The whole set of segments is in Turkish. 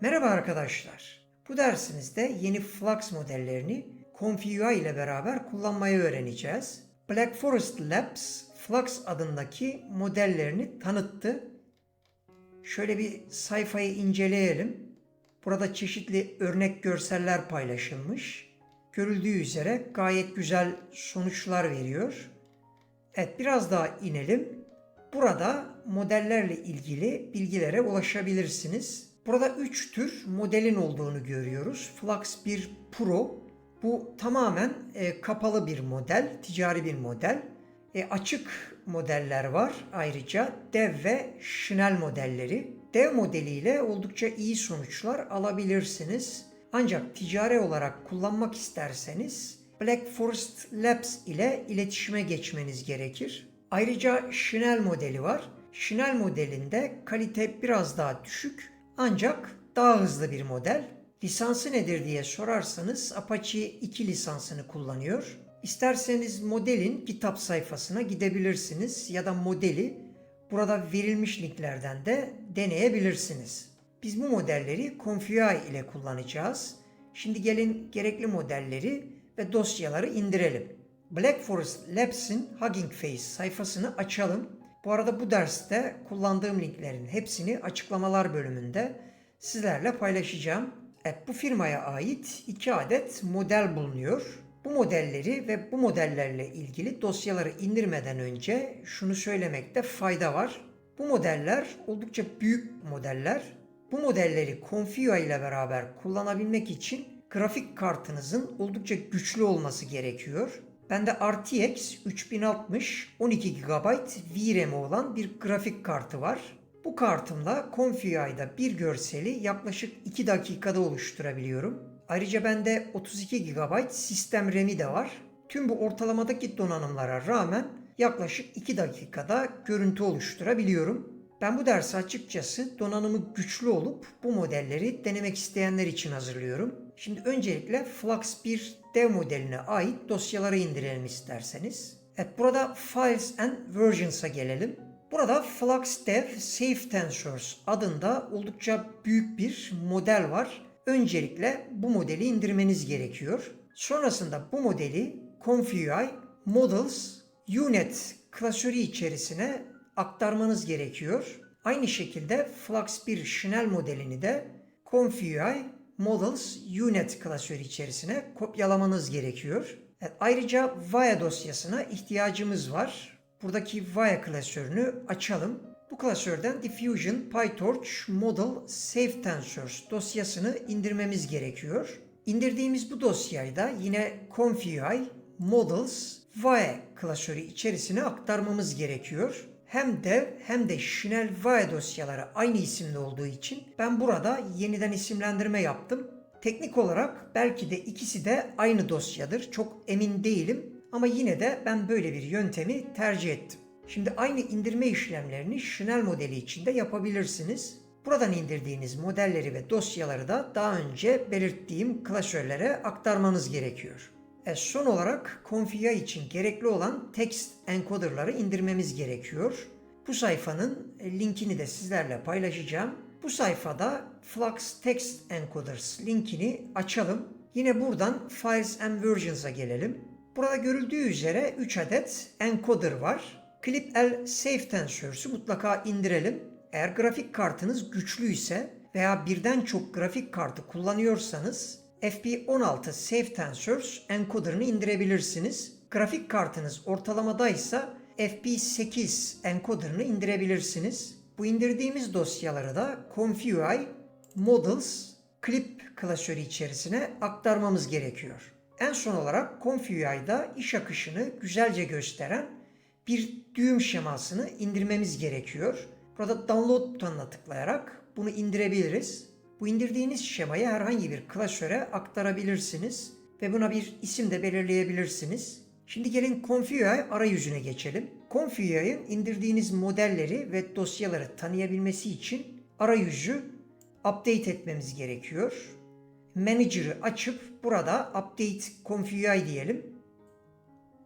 Merhaba arkadaşlar. Bu dersimizde yeni Flux modellerini Config ile beraber kullanmayı öğreneceğiz. Black Forest Labs Flux adındaki modellerini tanıttı. Şöyle bir sayfayı inceleyelim. Burada çeşitli örnek görseller paylaşılmış. Görüldüğü üzere gayet güzel sonuçlar veriyor. Evet biraz daha inelim. Burada modellerle ilgili bilgilere ulaşabilirsiniz. Burada 3 tür modelin olduğunu görüyoruz. Flux 1 Pro bu tamamen e, kapalı bir model, ticari bir model. E, açık modeller var ayrıca dev ve Schnell modelleri. Dev modeliyle oldukça iyi sonuçlar alabilirsiniz. Ancak ticari olarak kullanmak isterseniz Black Forest Labs ile iletişime geçmeniz gerekir. Ayrıca Schnell modeli var. Schnell modelinde kalite biraz daha düşük ancak daha hızlı bir model. Lisansı nedir diye sorarsanız Apache 2 lisansını kullanıyor. İsterseniz modelin GitHub sayfasına gidebilirsiniz ya da modeli burada verilmiş linklerden de deneyebilirsiniz. Biz bu modelleri Config ile kullanacağız. Şimdi gelin gerekli modelleri ve dosyaları indirelim. Black Forest Labs'in Hugging Face sayfasını açalım. Bu arada bu derste kullandığım linklerin hepsini açıklamalar bölümünde sizlerle paylaşacağım. Evet, bu firmaya ait iki adet model bulunuyor. Bu modelleri ve bu modellerle ilgili dosyaları indirmeden önce şunu söylemekte fayda var. Bu modeller oldukça büyük modeller. Bu modelleri Config ile beraber kullanabilmek için grafik kartınızın oldukça güçlü olması gerekiyor. Bende RTX 3060 12 GB VRAM olan bir grafik kartı var. Bu kartımla Config'da bir görseli yaklaşık 2 dakikada oluşturabiliyorum. Ayrıca bende 32 GB sistem RAM'i de var. Tüm bu ortalamadaki donanımlara rağmen yaklaşık 2 dakikada görüntü oluşturabiliyorum. Ben bu dersi açıkçası donanımı güçlü olup bu modelleri denemek isteyenler için hazırlıyorum. Şimdi öncelikle Flux 1 dev modeline ait dosyaları indirelim isterseniz. Evet burada Files and Versions'a gelelim. Burada Flux Dev Safe Tensors adında oldukça büyük bir model var. Öncelikle bu modeli indirmeniz gerekiyor. Sonrasında bu modeli Config Models Unit klasörü içerisine aktarmanız gerekiyor. Aynı şekilde Flux 1 Schnell modelini de Config Models Unit klasörü içerisine kopyalamanız gerekiyor. Evet, ayrıca VIA dosyasına ihtiyacımız var. Buradaki VIA klasörünü açalım. Bu klasörden Diffusion PyTorch Model Safe Tensors dosyasını indirmemiz gerekiyor. İndirdiğimiz bu dosyayı da yine Config Models VIA klasörü içerisine aktarmamız gerekiyor hem dev hem de Schnell VIA dosyaları aynı isimli olduğu için ben burada yeniden isimlendirme yaptım. Teknik olarak belki de ikisi de aynı dosyadır. Çok emin değilim ama yine de ben böyle bir yöntemi tercih ettim. Şimdi aynı indirme işlemlerini Schnell modeli içinde yapabilirsiniz. Buradan indirdiğiniz modelleri ve dosyaları da daha önce belirttiğim klasörlere aktarmanız gerekiyor. E son olarak Config için gerekli olan text encoder'ları indirmemiz gerekiyor. Bu sayfanın linkini de sizlerle paylaşacağım. Bu sayfada Flux Text Encoders linkini açalım. Yine buradan Files and Versions'a gelelim. Burada görüldüğü üzere 3 adet encoder var. ClipL Safe Tensors'u mutlaka indirelim. Eğer grafik kartınız güçlüyse veya birden çok grafik kartı kullanıyorsanız FP16 Safe Tensors encoder'ını indirebilirsiniz. Grafik kartınız ortalamadaysa FP8 encoder'ını indirebilirsiniz. Bu indirdiğimiz dosyaları da Config Models Clip klasörü içerisine aktarmamız gerekiyor. En son olarak Config'da iş akışını güzelce gösteren bir düğüm şemasını indirmemiz gerekiyor. Burada download butonuna tıklayarak bunu indirebiliriz. Bu indirdiğiniz şemayı herhangi bir klasöre aktarabilirsiniz ve buna bir isim de belirleyebilirsiniz. Şimdi gelin Config arayüzüne geçelim. Config'in indirdiğiniz modelleri ve dosyaları tanıyabilmesi için arayüzü update etmemiz gerekiyor. Manager'ı açıp burada update config diyelim.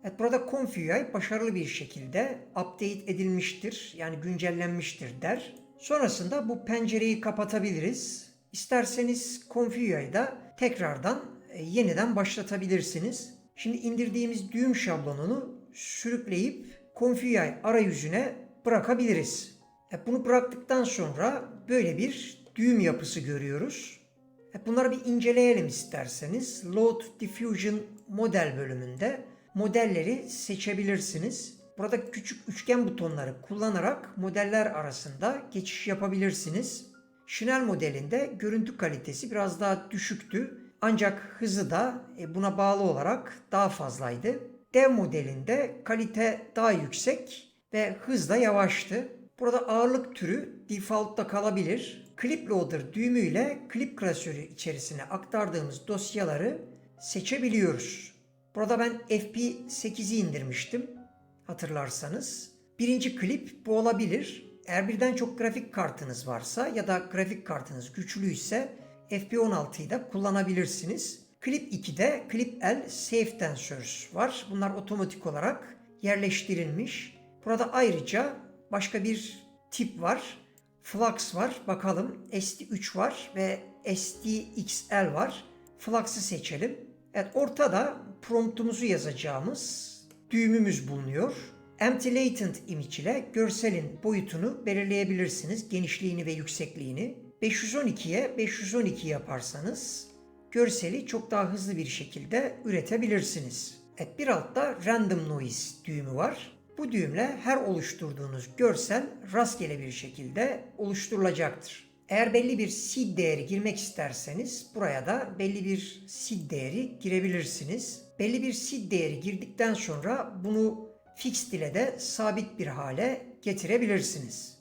Evet burada config başarılı bir şekilde update edilmiştir yani güncellenmiştir der. Sonrasında bu pencereyi kapatabiliriz İsterseniz Configure'ı da tekrardan e, yeniden başlatabilirsiniz. Şimdi indirdiğimiz düğüm şablonunu sürükleyip Configure arayüzüne bırakabiliriz. E, Bunu bıraktıktan sonra böyle bir düğüm yapısı görüyoruz. E, Bunları bir inceleyelim isterseniz. Load Diffusion model bölümünde modelleri seçebilirsiniz. Burada küçük üçgen butonları kullanarak modeller arasında geçiş yapabilirsiniz. Chanel modelinde görüntü kalitesi biraz daha düşüktü. Ancak hızı da e, buna bağlı olarak daha fazlaydı. Dev modelinde kalite daha yüksek ve hız da yavaştı. Burada ağırlık türü default'ta kalabilir. Clip Loader düğümüyle klip klasörü içerisine aktardığımız dosyaları seçebiliyoruz. Burada ben FP8'i indirmiştim hatırlarsanız. Birinci klip bu olabilir. Eğer birden çok grafik kartınız varsa ya da grafik kartınız güçlüyse FP16'yı da kullanabilirsiniz. Clip 2'de Clip L Safe Tensors var. Bunlar otomatik olarak yerleştirilmiş. Burada ayrıca başka bir tip var. Flux var. Bakalım SD3 var ve SDXL var. Flux'ı seçelim. Evet ortada promptumuzu yazacağımız düğümümüz bulunuyor. Empty Latent Image ile görselin boyutunu belirleyebilirsiniz. Genişliğini ve yüksekliğini. 512'ye 512 yaparsanız görseli çok daha hızlı bir şekilde üretebilirsiniz. Evet bir altta Random Noise düğümü var. Bu düğümle her oluşturduğunuz görsel rastgele bir şekilde oluşturulacaktır. Eğer belli bir seed değeri girmek isterseniz buraya da belli bir seed değeri girebilirsiniz. Belli bir seed değeri girdikten sonra bunu fixed ile de sabit bir hale getirebilirsiniz.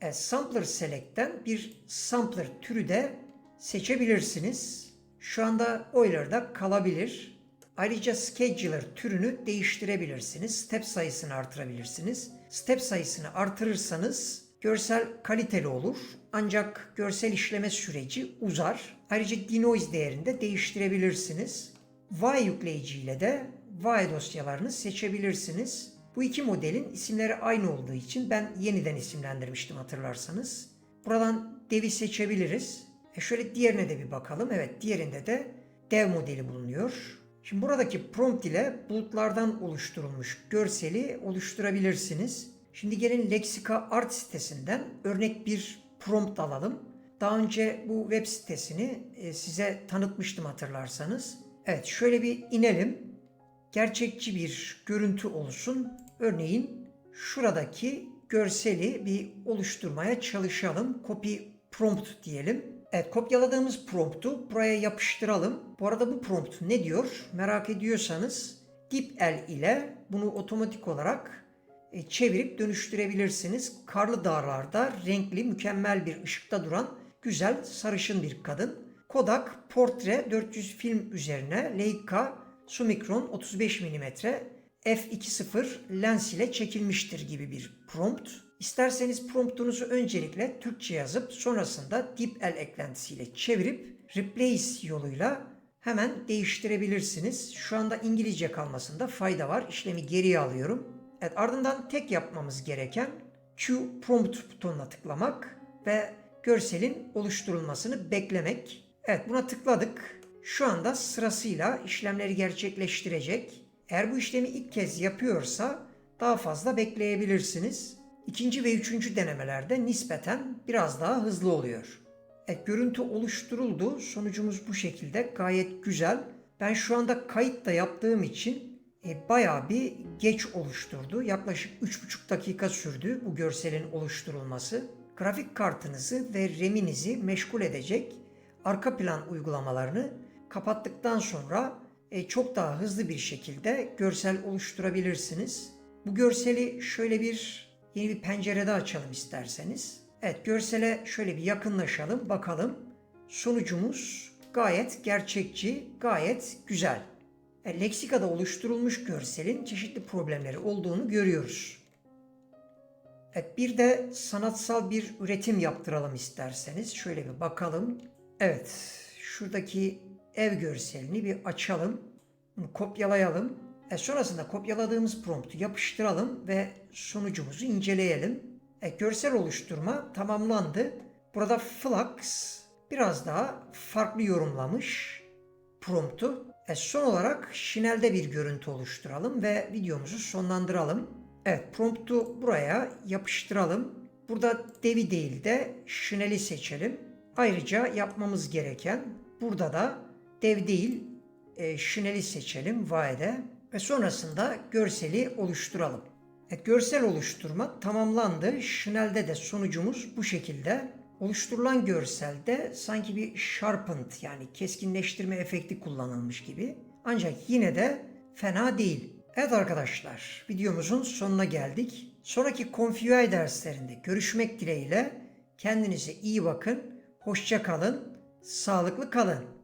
E, sampler Select'ten bir sampler türü de seçebilirsiniz. Şu anda Euler'da kalabilir. Ayrıca Scheduler türünü değiştirebilirsiniz. Step sayısını artırabilirsiniz. Step sayısını artırırsanız görsel kaliteli olur. Ancak görsel işleme süreci uzar. Ayrıca denoise değerini de değiştirebilirsiniz. Y yükleyici ile de Y dosyalarını seçebilirsiniz. Bu iki modelin isimleri aynı olduğu için ben yeniden isimlendirmiştim hatırlarsanız. Buradan devi seçebiliriz. E şöyle diğerine de bir bakalım. Evet diğerinde de dev modeli bulunuyor. Şimdi buradaki prompt ile bulutlardan oluşturulmuş görseli oluşturabilirsiniz. Şimdi gelin Lexika Art sitesinden örnek bir prompt alalım. Daha önce bu web sitesini e, size tanıtmıştım hatırlarsanız. Evet şöyle bir inelim. Gerçekçi bir görüntü olsun. Örneğin şuradaki görseli bir oluşturmaya çalışalım. Copy prompt diyelim. Evet kopyaladığımız promptu buraya yapıştıralım. Bu arada bu prompt ne diyor? Merak ediyorsanız el ile bunu otomatik olarak e, çevirip dönüştürebilirsiniz. Karlı dağlarda renkli mükemmel bir ışıkta duran güzel sarışın bir kadın. Kodak Portre 400 film üzerine Leica Summicron 35 mm f2.0 lens ile çekilmiştir gibi bir prompt. İsterseniz promptunuzu öncelikle Türkçe yazıp sonrasında DeepL eklentisiyle çevirip replace yoluyla hemen değiştirebilirsiniz. Şu anda İngilizce kalmasında fayda var. İşlemi geriye alıyorum. Evet ardından tek yapmamız gereken Q prompt butonuna tıklamak ve görselin oluşturulmasını beklemek. Evet buna tıkladık. Şu anda sırasıyla işlemleri gerçekleştirecek. Eğer bu işlemi ilk kez yapıyorsa daha fazla bekleyebilirsiniz. İkinci ve üçüncü denemelerde nispeten biraz daha hızlı oluyor. Evet, görüntü oluşturuldu. Sonucumuz bu şekilde gayet güzel. Ben şu anda kayıt da yaptığım için e, bayağı bir geç oluşturdu. Yaklaşık 3,5 dakika sürdü bu görselin oluşturulması. Grafik kartınızı ve RAM'inizi meşgul edecek arka plan uygulamalarını kapattıktan sonra e, çok daha hızlı bir şekilde görsel oluşturabilirsiniz. Bu görseli şöyle bir yeni bir pencerede açalım isterseniz. Evet görsele şöyle bir yakınlaşalım bakalım. Sonucumuz gayet gerçekçi, gayet güzel. E, Lexika'da oluşturulmuş görselin çeşitli problemleri olduğunu görüyoruz. Evet bir de sanatsal bir üretim yaptıralım isterseniz. Şöyle bir bakalım. Evet şuradaki ev görselini bir açalım. Kopyalayalım. E sonrasında kopyaladığımız promptu yapıştıralım ve sonucumuzu inceleyelim. E, görsel oluşturma tamamlandı. Burada Flux biraz daha farklı yorumlamış promptu. E son olarak Şinel'de bir görüntü oluşturalım ve videomuzu sonlandıralım. Evet promptu buraya yapıştıralım. Burada devi değil de Şinel'i seçelim. Ayrıca yapmamız gereken burada da dev değil e, Şinel'i seçelim Vae'de ve sonrasında görseli oluşturalım. Evet, görsel oluşturma tamamlandı. Şinel'de de sonucumuz bu şekilde. Oluşturulan görselde sanki bir sharpened yani keskinleştirme efekti kullanılmış gibi. Ancak yine de fena değil. Evet arkadaşlar videomuzun sonuna geldik. Sonraki Config derslerinde görüşmek dileğiyle kendinize iyi bakın. Hoşça kalın. Sağlıklı kalın.